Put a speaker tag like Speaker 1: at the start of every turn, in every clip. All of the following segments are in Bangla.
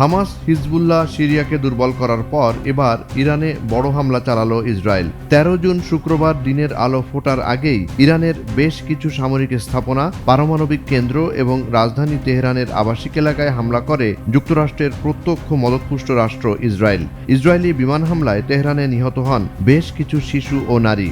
Speaker 1: হামাস, হিজবুল্লাহ সিরিয়াকে দুর্বল করার পর এবার ইরানে বড় হামলা চালালো ইসরায়েল। তেরো জুন শুক্রবার দিনের আলো ফোটার আগেই ইরানের বেশ কিছু সামরিক স্থাপনা, পারমাণবিক কেন্দ্র এবং রাজধানী তেহরানের আবাসিক এলাকায় হামলা করে যুক্তরাষ্ট্রের প্রত্যক্ষ মদতপুষ্ট রাষ্ট্র ইসরায়েল। ইসরায়েলি বিমান হামলায় তেহরানে নিহত হন বেশ কিছু শিশু ও নারী।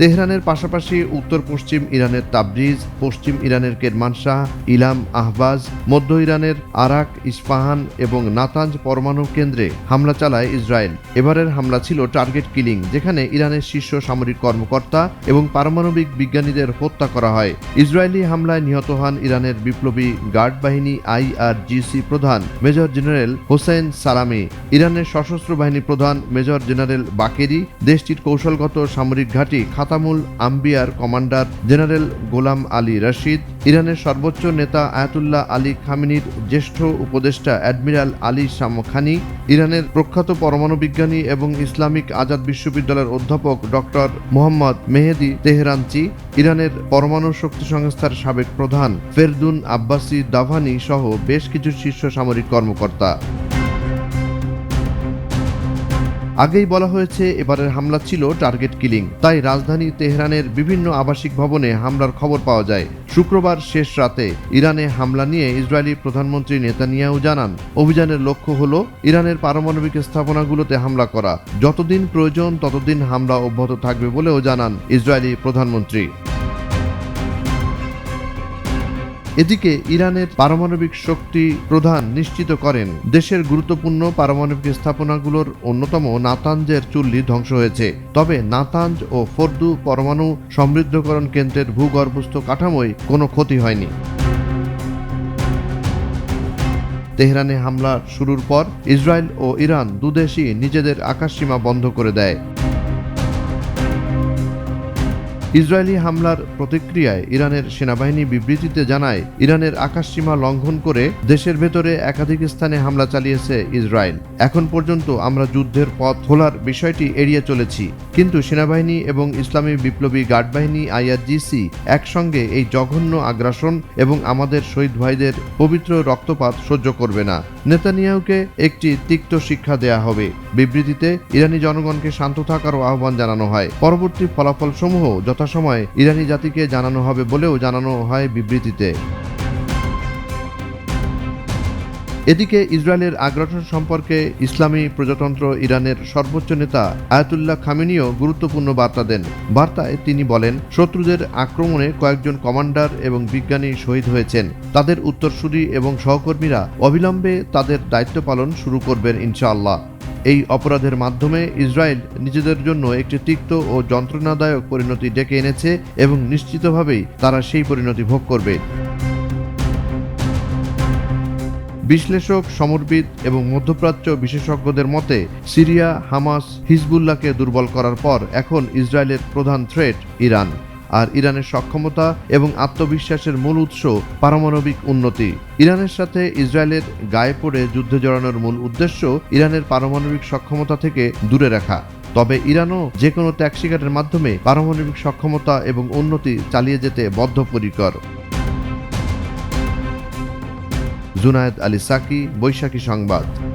Speaker 1: তেহরানের পাশাপাশি উত্তর পশ্চিম ইরানের তাবরিজ, পশ্চিম ইরানের কেরমানশাহ ইলাম আহবাজ, মধ্য ইরানের আরাক, ইস্পাহান এবং নাতাঞ্জ পরমাণু কেন্দ্রে হামলা চালায় ইসরায়েল। এবারের হামলা ছিল টার্গেট কিলিং, যেখানে ইরানের শীর্ষ সামরিক কর্মকর্তা এবং পারমাণবিক বিজ্ঞানীদের হত্যা করা হয়। ইসরায়েলি হামলায় নিহত হন ইরানের বিপ্লবী গার্ড বাহিনী আইআরজিসি প্রধান মেজর জেনারেল হোসেন সালামি। ইরানের সশস্ত্র বাহিনী প্রধান মেজর জেনারেল বাকেরি। দেশটির কৌশলগত সামরিক ঘাঁটি খাতামুল আম্বিয়ার commander general Gholam Ali Rashid, ইরানের সর্বোচ্চ নেতা আয়াতুল্লাহ আলী খামিনির জ্যেষ্ঠ উপদেষ্টা অ্যাডমিরাল আলী শামখানি, ইরানের প্রখ্যাত পরমাণু বিজ্ঞানী এবং ইসলামিক আজাদ বিশ্ববিদ্যালয়ের অধ্যাপক ডক্টর মোহাম্মদ মেহেদি তেহরানচি, ইরানের পরমাণু শক্তি সংস্থার সাবেক প্রধান ফেরদুন আব্বাসি দাভানি সহ বেশ কিছু শীর্ষ সামরিক কর্মকর্তা। আগেই বলা হয়েছে এবারের হামলা ছিল টার্গেট কিলিং। তাই রাজধানী তেহরানের বিভিন্ন আবাসিক ভবনে হামলার খবর পাওয়া যায়। শুক্রবার শেষ রাতে ইরানে হামলা নিয়ে ইসরায়েলি প্রধানমন্ত্রী নেতানিয়াহু জানান, অভিযানের লক্ষ্য হল ইরানের পারমাণবিক স্থাপনাগুলোতে হামলা করা। যতদিন প্রয়োজন, ততদিন হামলা অব্যাহত থাকবে বলেও জানান ইসরায়েলি প্রধানমন্ত্রী। এদিকে ইরানের পারমাণবিক শক্তি প্রধান নিশ্চিত করেন, দেশের গুরুত্বপূর্ণ পারমাণবিক স্থাপনাগুলোর অন্যতম নাতাঞ্জের চুল্লি ধ্বংস হয়েছে। তবে নাতাঞ্জ ও ফোর্দু পরমাণু সমৃদ্ধকরণ কেন্দ্রের ভূগর্ভস্থ কাঠামোয় কোনো ক্ষতি হয়নি। তেহরানে হামলা শুরুর পর ইসরায়েল ও ইরান দুদেশই নিজেদের আকাশসীমা বন্ধ করে দেয়। ইসরায়েলি হামলার প্রতিক্রিয়ায় ইরানের সেনাবাহিনী বিবৃতিতে জানায়, ইরানের আকাশসীমা লঙ্ঘন করে দেশের ভেতরে একাধিক স্থানে হামলা চালিয়েছে ইসরায়েল। এখন পর্যন্ত আমরা যুদ্ধের পথ খোলার বিষয়টি এড়িয়ে চলেছি, কিন্তু সেনাবাহিনী এবং ইসলামী বিপ্লবী গার্ড বাহিনী আইআরজিসি একসঙ্গে এই জঘন্য আগ্রাসন এবং আমাদের শহীদ ভাইদের পবিত্র রক্তপাত সহ্য করবে না। নেতানিয়াহুকে একটি তিক্ত শিক্ষা দেয়া হবে। বিবৃতিতে ইরানি জনগণকে শান্ত থাকারও আহ্বান জানানো হয়। পরবর্তী ফলাফল সমূহ যথাসময়ে ইরানি জাতিকে জানানো হবে বলেও জানানো হয় বিবৃতিতে। এদিকে ইসরায়েলের আগ্রাসন সম্পর্কে ইসলামী প্রজাতন্ত্র ইরানের সর্বোচ্চ নেতা আয়াতুল্লাহ খামেনিও গুরুত্বপূর্ণ বার্তা দেন। বার্তায় তিনি বলেন, শত্রুদের আক্রমণে কয়েকজন কমান্ডার এবং বিজ্ঞানী শহীদ হয়েছেন। তাদের উত্তরসূরি এবং সহকর্মীরা অবিলম্বে তাদের দায়িত্ব পালন শুরু করবেন ইনশাআল্লাহ। এই অপরাধের মাধ্যমে ইসরায়েল নিজেদের জন্য একটি তিক্ত ও যন্ত্রণাদায়ক পরিণতি ডেকে এনেছে এবং নিশ্চিতভাবেই তারা সেই পরিণতি ভোগ করবে। বিশ্লেষক, সমরবিদ এবং মধ্যপ্রাচ্য বিশেষজ্ঞদের মতে, সিরিয়া, হামাস, হিজবুল্লাহকে দুর্বল করার পর এখন ইসরায়েলের প্রধান থ্রেট ইরান। আর ইরানের সক্ষমতা এবং আত্মবিশ্বাসের মূল উৎস পারমাণবিক উন্নতি। ইরানের সাথে ইসরায়েলের গায়ে পড়ে যুদ্ধে জড়ানোর মূল উদ্দেশ্য ইরানের পারমাণবিক সক্ষমতা থেকে দূরে রাখা। তবে ইরানও যে কোনো ত্যাগ স্বীকারের মাধ্যমে পারমাণবিক সক্ষমতা এবং উন্নতি চালিয়ে যেতে বদ্ধপরিকর। জুনায়েদ আলী সাকি, বৈশাখী সংবাদ।